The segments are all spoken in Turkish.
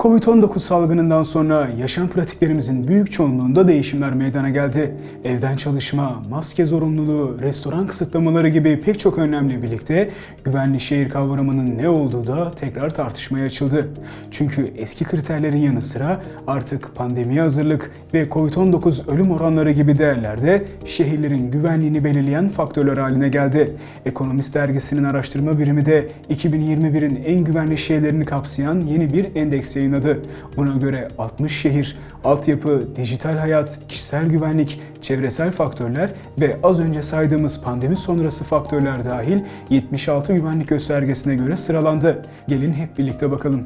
Covid-19 salgınından sonra yaşam pratiklerimizin büyük çoğunluğunda değişimler meydana geldi. Evden çalışma, maske zorunluluğu, restoran kısıtlamaları gibi pek çok önlemle birlikte güvenli şehir kavramının ne olduğu da tekrar tartışmaya açıldı. Çünkü eski kriterlerin yanı sıra artık pandemiye hazırlık ve Covid-19 ölüm oranları gibi değerler de şehirlerin güvenliğini belirleyen faktörler haline geldi. Ekonomist dergisinin araştırma birimi de 2021'in en güvenli şehirlerini kapsayan yeni bir endeks yayınladı. Buna göre 60 şehir, altyapı, dijital hayat, kişisel güvenlik, çevresel faktörler ve az önce saydığımız pandemi sonrası faktörler dahil 76 güvenlik göstergesine göre sıralandı. Gelin hep birlikte bakalım.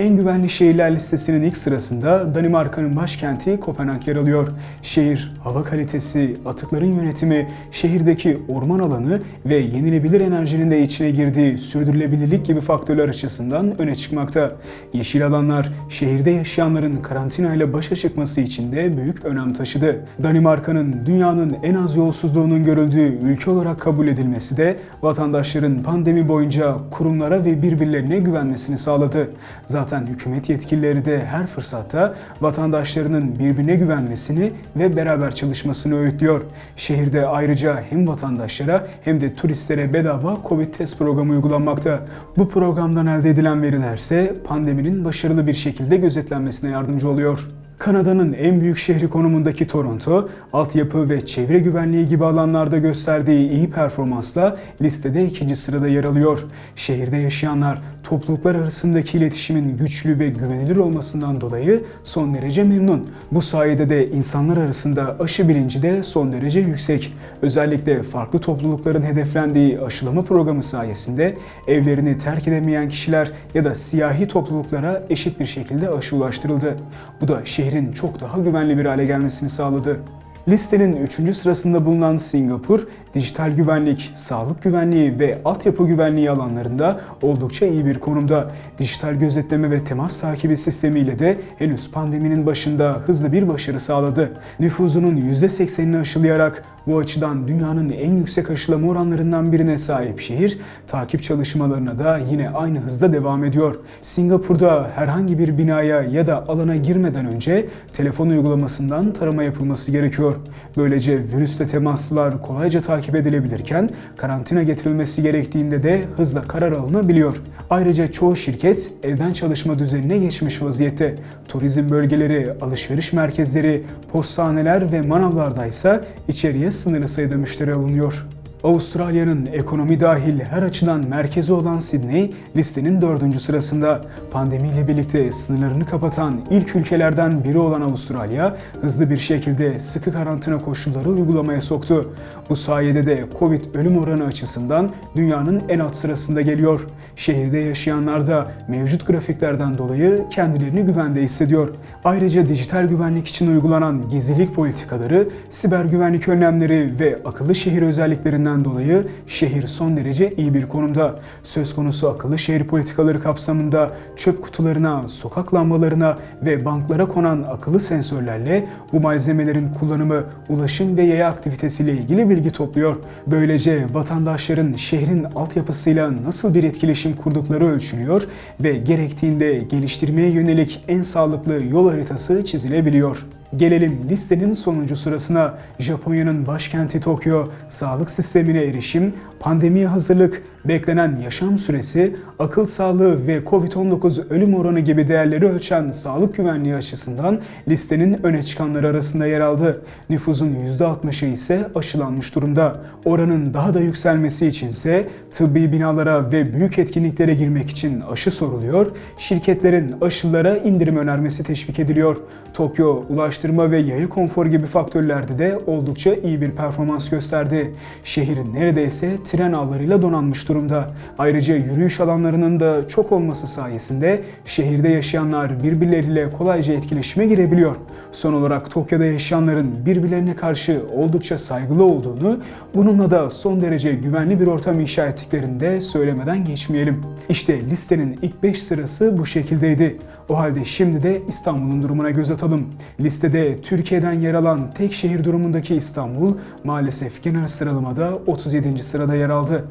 En güvenli şehirler listesinin ilk sırasında Danimarka'nın başkenti Kopenhag yer alıyor. Şehir, hava kalitesi, atıkların yönetimi, şehirdeki orman alanı ve yenilebilir enerjinin de içine girdiği sürdürülebilirlik gibi faktörler açısından öne çıkmakta. Yeşil alanlar, şehirde yaşayanların karantinayla başa çıkması için de büyük önem taşıdı. Danimarka'nın dünyanın en az yolsuzluğunun görüldüğü ülke olarak kabul edilmesi de vatandaşların pandemi boyunca kurumlara ve birbirlerine güvenmesini sağladı. Zaten hükümet yetkilileri de her fırsatta vatandaşlarının birbirine güvenmesini ve beraber çalışmasını öğütlüyor. Şehirde ayrıca hem vatandaşlara hem de turistlere bedava Covid test programı uygulanmakta. Bu programdan elde edilen veriler ise pandeminin başarılı bir şekilde gözetlenmesine yardımcı oluyor. Kanada'nın en büyük şehri konumundaki Toronto, altyapı ve çevre güvenliği gibi alanlarda gösterdiği iyi performansla listede ikinci sırada yer alıyor. Şehirde yaşayanlar topluluklar arasındaki iletişimin güçlü ve güvenilir olmasından dolayı son derece memnun. Bu sayede de insanlar arasında aşı bilinci de son derece yüksek. Özellikle farklı toplulukların hedeflendiği aşılama programı sayesinde evlerini terk edemeyen kişiler ya da siyahi topluluklara eşit bir şekilde aşı ulaştırıldı. Bu da şehrin çok daha güvenli bir hale gelmesini sağladı. Listenin 3. sırasında bulunan Singapur, dijital güvenlik, sağlık güvenliği ve altyapı güvenliği alanlarında oldukça iyi bir konumda. Dijital gözetleme ve temas takibi sistemiyle de henüz pandeminin başında hızlı bir başarı sağladı. Nüfuzunun %80'ini aşılayarak bu açıdan dünyanın en yüksek aşılama oranlarından birine sahip şehir, takip çalışmalarına da yine aynı hızda devam ediyor. Singapur'da herhangi bir binaya ya da alana girmeden önce telefon uygulamasından tarama yapılması gerekiyor. Böylece virüsle temaslılar kolayca takip edilebilirken karantina getirilmesi gerektiğinde de hızla karar alınabiliyor. Ayrıca çoğu şirket evden çalışma düzenine geçmiş vaziyette. Turizm bölgeleri, alışveriş merkezleri, postaneler ve manavlarda ise içeriye sınırlı sayıda müşteri alınıyor. Avustralya'nın ekonomi dahil her açıdan merkezi olan Sydney listenin dördüncü sırasında. Pandemiyle birlikte sınırlarını kapatan ilk ülkelerden biri olan Avustralya hızlı bir şekilde sıkı karantina koşulları uygulamaya soktu. Bu sayede de Covid ölüm oranı açısından dünyanın en alt sırasında geliyor. Şehirde yaşayanlar da mevcut grafiklerden dolayı kendilerini güvende hissediyor. Ayrıca dijital güvenlik için uygulanan gizlilik politikaları, siber güvenlik önlemleri ve akıllı şehir özelliklerinden dolayı şehir son derece iyi bir konumda. Söz konusu akıllı şehir politikaları kapsamında çöp kutularına, sokak lambalarına ve banklara konan akıllı sensörlerle bu malzemelerin kullanımı, ulaşım ve yaya aktivitesiyle ilgili bilgi topluyor. Böylece vatandaşların şehrin altyapısıyla nasıl bir etkileşim kurdukları ölçülüyor ve gerektiğinde geliştirmeye yönelik en sağlıklı yol haritası çizilebiliyor. Gelelim listenin sonuncu sırasına. Japonya'nın başkenti Tokyo, sağlık sistemine erişim, pandemiye hazırlık, beklenen yaşam süresi, akıl sağlığı ve Covid-19 ölüm oranı gibi değerleri ölçen sağlık güvenliği açısından listenin öne çıkanları arasında yer aldı. Nüfusun %60'ı ise aşılanmış durumda. Oranın daha da yükselmesi içinse tıbbi binalara ve büyük etkinliklere girmek için aşı soruluyor, şirketlerin aşılara indirim önermesi teşvik ediliyor. Tokyo, ulaştırma ve yaya konfor gibi faktörlerde de oldukça iyi bir performans gösterdi. Şehir neredeyse tren ağlarıyla donanmış durumda. Ayrıca yürüyüş alanlarının da çok olması sayesinde şehirde yaşayanlar birbirleriyle kolayca etkileşime girebiliyor. Son olarak Tokyo'da yaşayanların birbirlerine karşı oldukça saygılı olduğunu, bununla da son derece güvenli bir ortam inşa ettiklerini de söylemeden geçmeyelim. İşte listenin ilk 5 sırası bu şekildeydi. O halde şimdi de İstanbul'un durumuna göz atalım. Listede Türkiye'den yer alan tek şehir durumundaki İstanbul maalesef genel sıralamada 37. sırada yer aldı.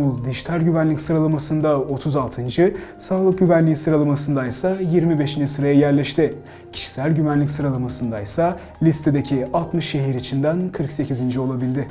İstanbul dijital güvenlik sıralamasında 36. sağlık güvenliği sıralamasında ise 25. sıraya yerleşti. Kişisel güvenlik sıralamasında ise listedeki 60 şehir içinden 48. olabildi.